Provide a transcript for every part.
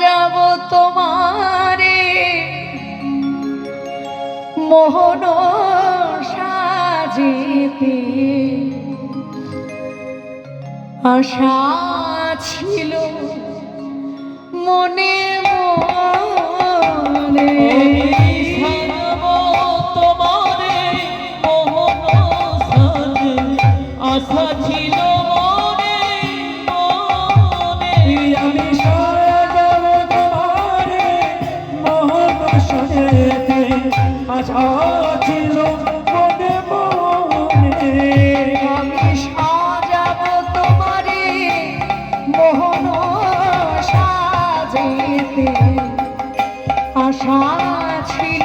যাব তোমারে। মোহন সাজিতে আশা ছিল মনে মনে। তোমারে মোহন সাজে আশা ছিল সাজেতে আশা ছিল মনে মনে আমি সাজাব তোমারে আশা ছিল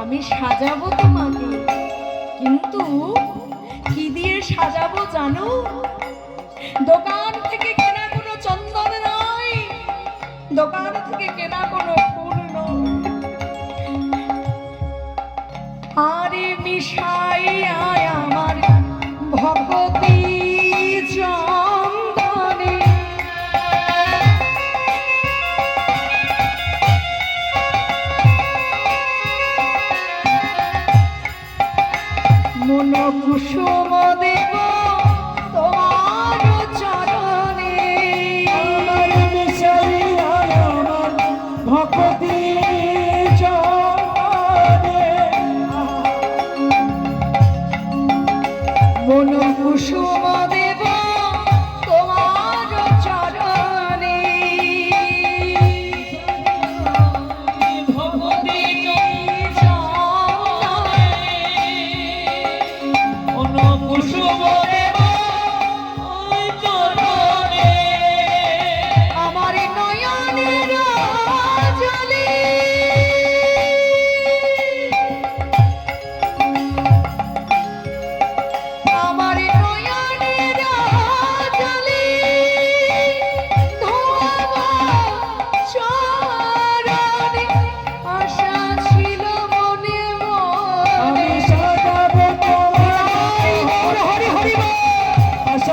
আমি সাজাবো তোমাকে, কিন্তু কি দিয়ে সাজাবো জানো? দোকান থেকে কেনা কোনো চন্দন নয়, দোকান থেকে কেনা কোনো ফুল আরে মিশাইয়া আমার ভগতি মন কুসুম দেব? তোমার চরণে আমার মিশাইয়া আমার ভক্তি মন কুসুম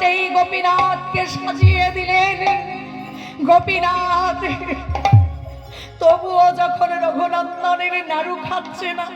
যেই গোপীনাথকে সাজিয়ে দিলেন গোপীনাথ তবুও যখন রঘুনন্দনের নাড়ু খাচ্ছে না